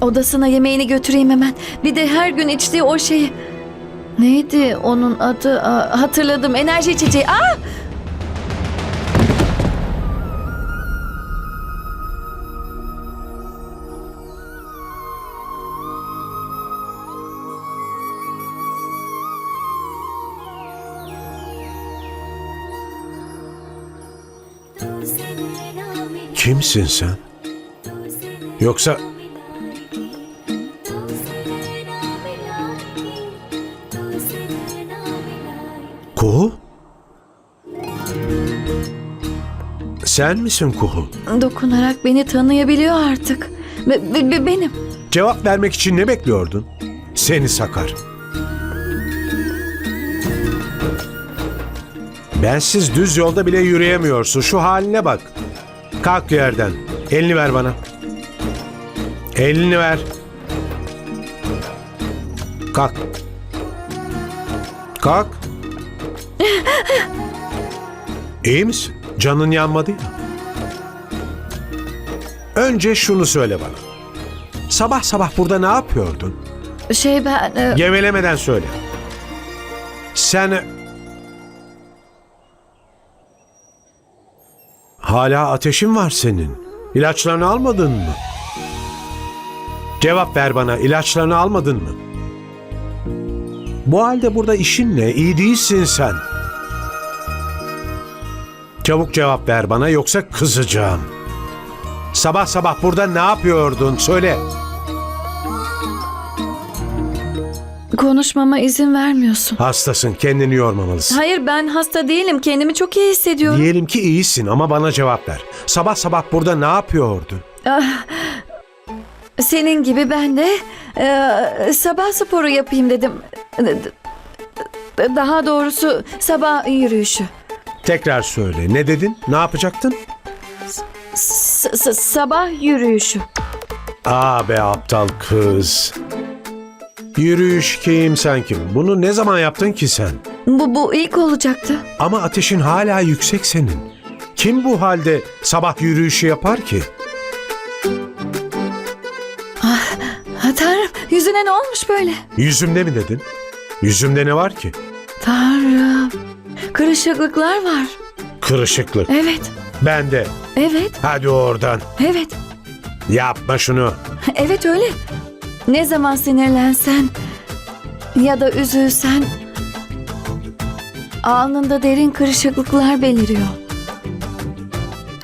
Odasına yemeğini götüreyim hemen. Bir de her gün içtiği o şeyi. Neydi onun adı? Aa, hatırladım. Enerji içeceği. Aa! Kimsin sen? Yoksa Kuhu? Sen misin Kuhu? Dokunarak beni tanıyabiliyor artık. Be- be- be- benim. Cevap vermek için ne bekliyordun? Seni sakar. Bensiz düz yolda bile yürüyemiyorsun. Şu haline bak. Kalk yerden. Elini ver bana. Elini ver. Kalk. Kalk. İyi misin? Canın yanmadı ya. Önce şunu söyle bana. Sabah sabah burada ne yapıyordun? Şey ben... e, Gevelemeden söyle. Sen... Hala ateşin var senin. İlaçlarını almadın mı? Cevap ver bana. İlaçlarını almadın mı? Bu halde burada işin ne? İyi değilsin sen. Çabuk cevap ver bana yoksa kızacağım. Sabah sabah burada ne yapıyordun? Söyle. konuşmama izin vermiyorsun. Hastasın. Kendini yormamalısın. Hayır ben hasta değilim. Kendimi çok iyi hissediyorum. Diyelim ki iyisin ama bana cevap ver. Sabah sabah burada ne yapıyordun? Senin gibi ben de e, sabah sporu yapayım dedim. Daha doğrusu sabah yürüyüşü. Tekrar söyle. Ne dedin? Ne yapacaktın? S- s- sabah yürüyüşü. Aa be aptal kız. Yürüyüş kim sen kim? Bunu ne zaman yaptın ki sen? Bu, bu ilk olacaktı. Ama ateşin hala yüksek senin. Kim bu halde sabah yürüyüşü yapar ki? Ha, Tanrım yüzüne ne olmuş böyle? Yüzümde mi dedin? Yüzümde ne var ki? Tanrım kırışıklıklar var. Kırışıklık. Evet, Bende. evet, Hadi oradan. evet. Yapma şunu. Evet öyle. Ne zaman sinirlensen ya da üzülsen alnında derin kırışıklıklar beliriyor.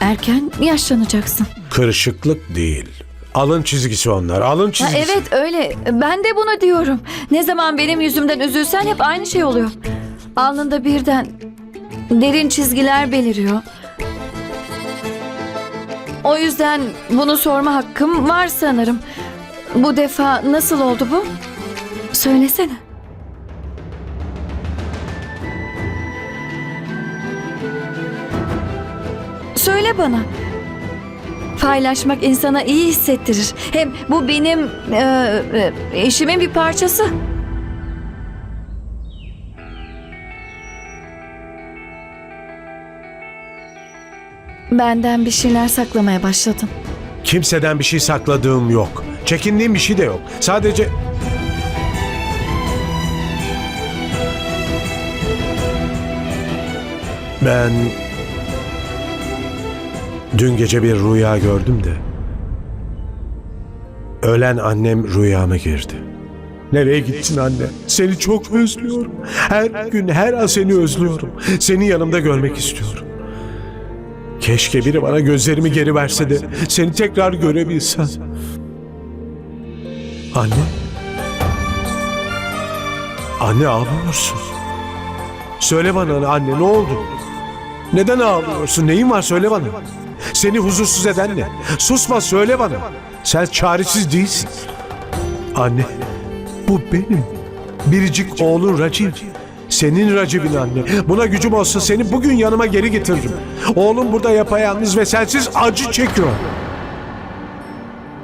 Erken yaşlanacaksın. Kırışıklık değil. Alın çizgisi onlar. Alın Ha, çizgisi. evet öyle. Ben de bunu diyorum. Ne zaman benim yüzümden üzülsen hep aynı şey oluyor. Alnında birden derin çizgiler beliriyor. O yüzden bunu sorma hakkım var sanırım. Bu defa nasıl oldu bu? Söylesene. Söyle bana. Paylaşmak insana iyi hissettirir. Hem bu benim e, e, işimin bir parçası. Benden bir şeyler saklamaya başladın. Kimseden bir şey sakladığım yok. Çekindiğim bir şey de yok. Sadece... Ben... Dün gece bir rüya gördüm de... Ölen annem rüyama girdi. Nereye gittin anne? Seni çok özlüyorum. Her gün her an seni özlüyorum. Seni yanımda görmek istiyorum. Keşke biri bana gözlerimi geri verse de seni tekrar görebilsem. Anne. Anne ağlıyorsun. Söyle bana anne ne oldu? Neden ağlıyorsun? Neyin var söyle bana. Seni huzursuz eden ne? Susma söyle bana. Sen çaresiz değilsin. Anne bu benim. Biricik oğlun Raciv. Senin Raciv'in anne. Buna gücüm olsa seni bugün yanıma geri getiririm. Oğlum burada yapayalnız ve sensiz acı çekiyor.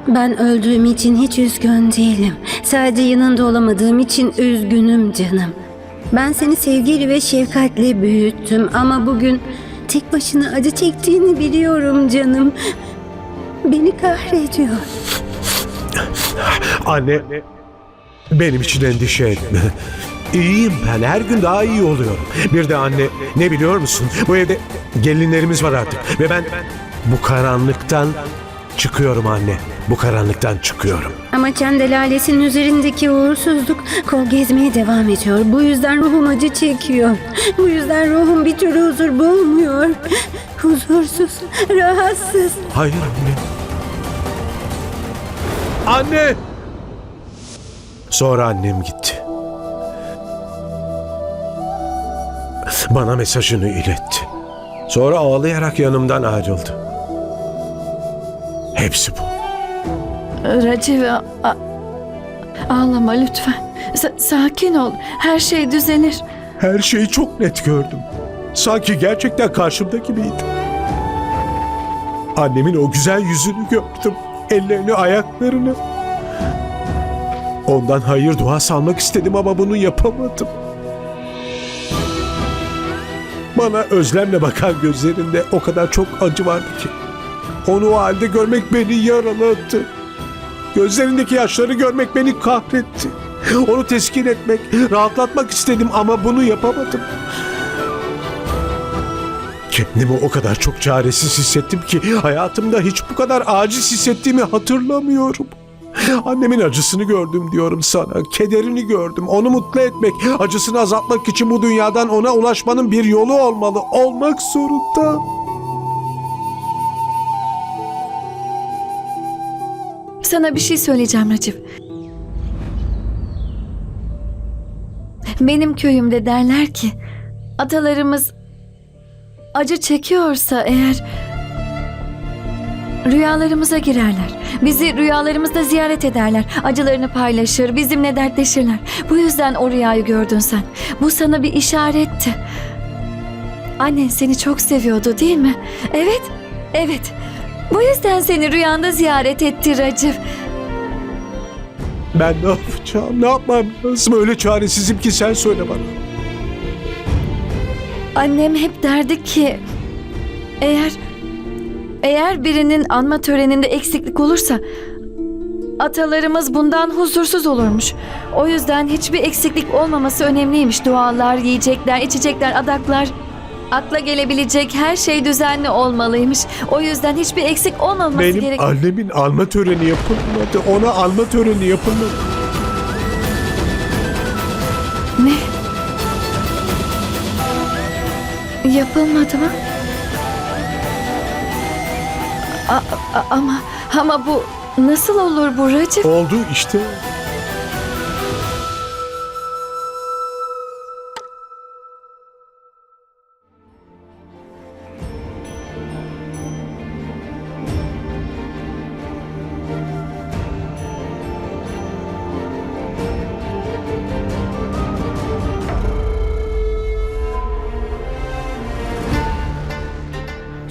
Ben öldüğüm için hiç üzgün değilim. Sadece yanında olamadığım için üzgünüm canım. Ben seni sevgiyle ve şefkatle büyüttüm ama bugün tek başına acı çektiğini biliyorum canım. Beni kahrediyor. Anne, benim için endişe etme. İyiyim ben, her gün daha iyi oluyorum. Bir de anne, ne biliyor musun? Bu evde gelinlerimiz var artık. Ve ben bu karanlıktan çıkıyorum anne. Bu karanlıktan çıkıyorum. Ama Çandel ailesinin üzerindeki uğursuzluk kol gezmeye devam ediyor. Bu yüzden ruhum acı çekiyor. Bu yüzden ruhum bir türlü huzur bulmuyor. Huzursuz, rahatsız. Hayır anne. Anne! Sonra annem gitti. Bana mesajını iletti. Sonra ağlayarak yanımdan ayrıldı. Hepsi bu. Raciv a- a- ağlama lütfen. Sa- sakin ol. Her şey düzelir. Her şeyi çok net gördüm. Sanki gerçekten karşımda gibiydi. Annemin o güzel yüzünü gördüm. Ellerini, ayaklarını. Ondan hayır duası almak istedim ama bunu yapamadım. Bana özlemle bakan gözlerinde o kadar çok acı vardı ki. Onu o halde görmek beni yaraladı. Gözlerindeki yaşları görmek beni kahretti. Onu teskin etmek, rahatlatmak istedim ama bunu yapamadım. Kendimi o kadar çok çaresiz hissettim ki hayatımda hiç bu kadar aciz hissettiğimi hatırlamıyorum. Annemin acısını gördüm diyorum sana. Kederini gördüm. Onu mutlu etmek, acısını azaltmak için bu dünyadan ona ulaşmanın bir yolu olmalı. Olmak zorunda. Sana bir şey söyleyeceğim Raciv. Benim köyümde derler ki atalarımız acı çekiyorsa eğer rüyalarımıza girerler. Bizi rüyalarımızda ziyaret ederler. Acılarını paylaşır, bizimle dertleşirler. Bu yüzden o rüyayı gördün sen. Bu sana bir işaretti. Annen seni çok seviyordu değil mi? Evet, evet. Bu yüzden seni rüyanda ziyaret etti Racif. Ben ne yapacağım? Ne yapmam lazım? Öyle çaresizim ki sen söyle bana. Annem hep derdi ki eğer eğer birinin anma töreninde eksiklik olursa atalarımız bundan huzursuz olurmuş. O yüzden hiçbir eksiklik olmaması önemliymiş. Dualar, yiyecekler, içecekler, adaklar akla gelebilecek her şey düzenli olmalıymış. O yüzden hiçbir eksik olmaması Benim gerek. annemin alma töreni yapılmadı. Ona alma töreni yapılmadı. Ne? Yapılmadı mı? A- ama ama bu nasıl olur bu Racif? Oldu işte.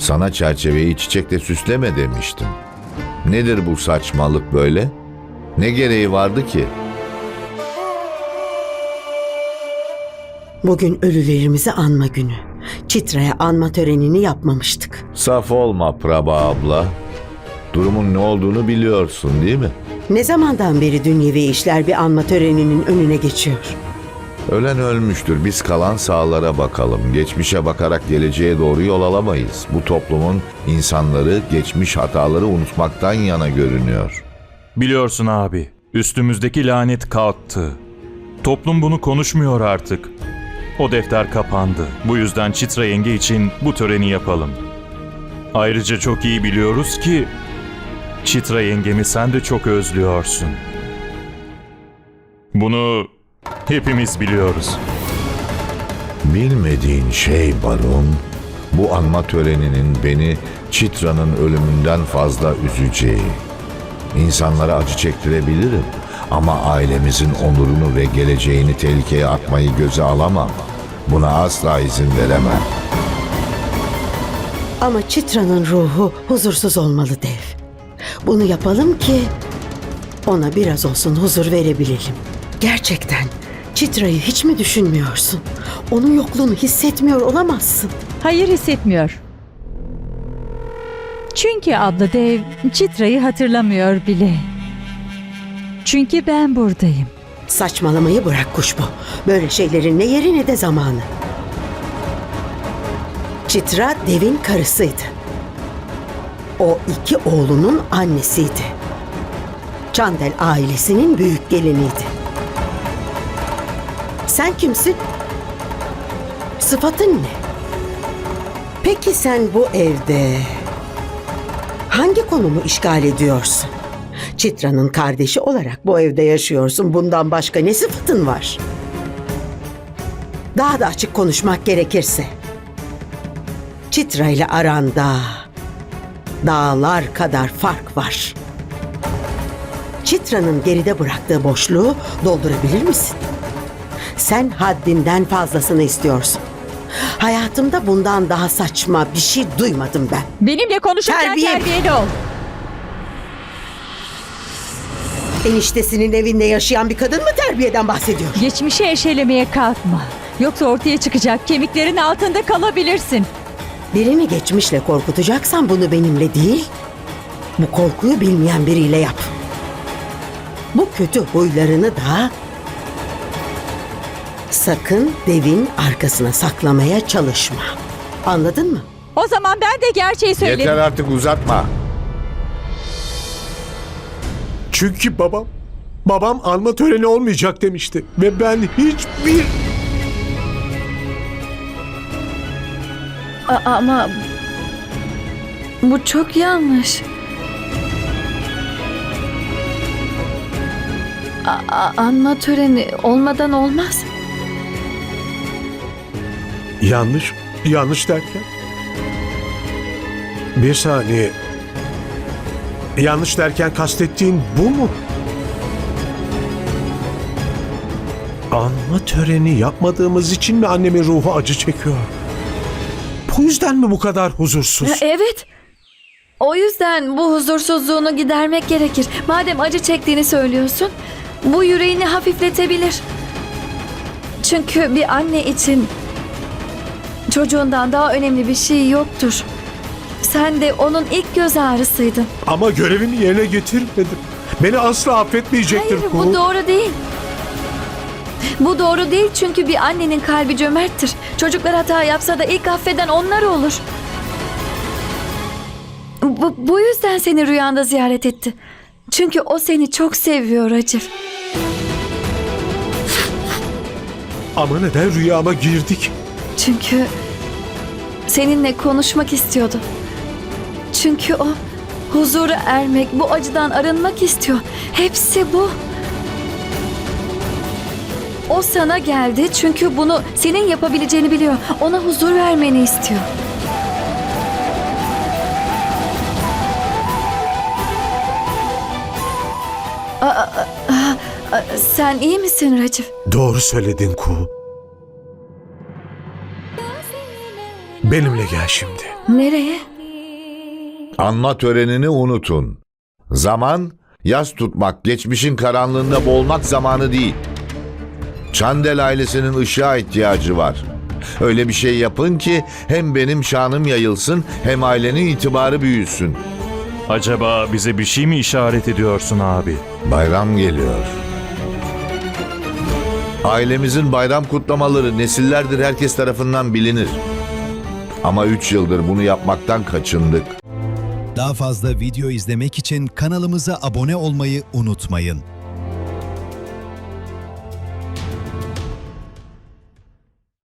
Sana çerçeveyi çiçekle süsleme demiştim. Nedir bu saçmalık böyle? Ne gereği vardı ki? Bugün ölülerimizi anma günü. Çitra'ya anma törenini yapmamıştık. Saf olma Prabha abla. Durumun ne olduğunu biliyorsun değil mi? Ne zamandan beri dünyevi işler bir anma töreninin önüne geçiyor? Ölen ölmüştür. Biz kalan sağlara bakalım. Geçmişe bakarak geleceğe doğru yol alamayız. Bu toplumun insanları geçmiş hataları unutmaktan yana görünüyor. Biliyorsun abi, üstümüzdeki lanet kalktı. Toplum bunu konuşmuyor artık. O defter kapandı. Bu yüzden Çitra yenge için bu töreni yapalım. Ayrıca çok iyi biliyoruz ki Çitra yengemi sen de çok özlüyorsun. Bunu hepimiz biliyoruz. Bilmediğin şey Barun, bu anma töreninin beni Çitra'nın ölümünden fazla üzeceği. İnsanlara acı çektirebilirim ama ailemizin onurunu ve geleceğini tehlikeye atmayı göze alamam. Buna asla izin veremem. Ama Çitra'nın ruhu huzursuz olmalı dev. Bunu yapalım ki ona biraz olsun huzur verebilelim. Gerçekten Çitra'yı hiç mi düşünmüyorsun? Onun yokluğunu hissetmiyor olamazsın. Hayır hissetmiyor. Çünkü abla dev Citra'yı hatırlamıyor bile. Çünkü ben buradayım. Saçmalamayı bırak kuşbu. Böyle şeylerin ne yeri ne de zamanı. Çitra devin karısıydı. O iki oğlunun annesiydi. Çandel ailesinin büyük geliniydi. Sen kimsin? Sıfatın ne? Peki sen bu evde hangi konumu işgal ediyorsun? Çitra'nın kardeşi olarak bu evde yaşıyorsun. Bundan başka ne sıfatın var? Daha da açık konuşmak gerekirse. Çitra ile aranda dağlar kadar fark var. Çitra'nın geride bıraktığı boşluğu doldurabilir misin? Sen haddinden fazlasını istiyorsun. Hayatımda bundan daha saçma bir şey duymadım ben. Benimle konuşurken Terbiye- terbiyeli ol. Eniştesinin evinde yaşayan bir kadın mı terbiyeden bahsediyor? Geçmişi eşelemeye kalkma. Yoksa ortaya çıkacak kemiklerin altında kalabilirsin. Birini geçmişle korkutacaksan bunu benimle değil, bu korkuyu bilmeyen biriyle yap. Bu kötü huylarını da sakın devin arkasına saklamaya çalışma. Anladın mı? O zaman ben de gerçeği söylerim. Yeter artık uzatma. Çünkü babam, babam alma töreni olmayacak demişti. Ve ben hiçbir... A- ama bu çok yanlış. A- a- anma töreni olmadan olmaz. Yanlış, yanlış derken? Bir saniye. Yanlış derken kastettiğin bu mu? Anma töreni yapmadığımız için mi annemin ruhu acı çekiyor? Bu yüzden mi bu kadar huzursuz? Evet. O yüzden bu huzursuzluğunu gidermek gerekir. Madem acı çektiğini söylüyorsun, bu yüreğini hafifletebilir. Çünkü bir anne için çocuğundan daha önemli bir şey yoktur. Sen de onun ilk göz ağrısıydın. Ama görevimi yerine getirmedim. Beni asla affetmeyecektir Hayır, Kuğu. bu doğru değil. Bu doğru değil çünkü bir annenin kalbi cömerttir. Çocuklar hata yapsa da ilk affeden onlar olur. Bu, bu yüzden seni rüyanda ziyaret etti. Çünkü o seni çok seviyor Acır. Ama neden rüyama girdik? Çünkü seninle konuşmak istiyordu. Çünkü o huzura ermek, bu acıdan arınmak istiyor. Hepsi bu. O sana geldi çünkü bunu senin yapabileceğini biliyor. Ona huzur vermeni istiyor. Aa, aa, aa, sen iyi misin Racif? Doğru söyledin Kuğu. Benimle gel şimdi. Nereye? Anma törenini unutun. Zaman yas tutmak, geçmişin karanlığında boğulmak zamanı değil. Çandel ailesinin ışığa ihtiyacı var. Öyle bir şey yapın ki hem benim şanım yayılsın hem ailenin itibarı büyüsün. Acaba bize bir şey mi işaret ediyorsun abi? Bayram geliyor. Ailemizin bayram kutlamaları nesillerdir herkes tarafından bilinir. Ama üç yıldır bunu yapmaktan kaçındık. Daha fazla video izlemek için kanalımıza abone olmayı unutmayın.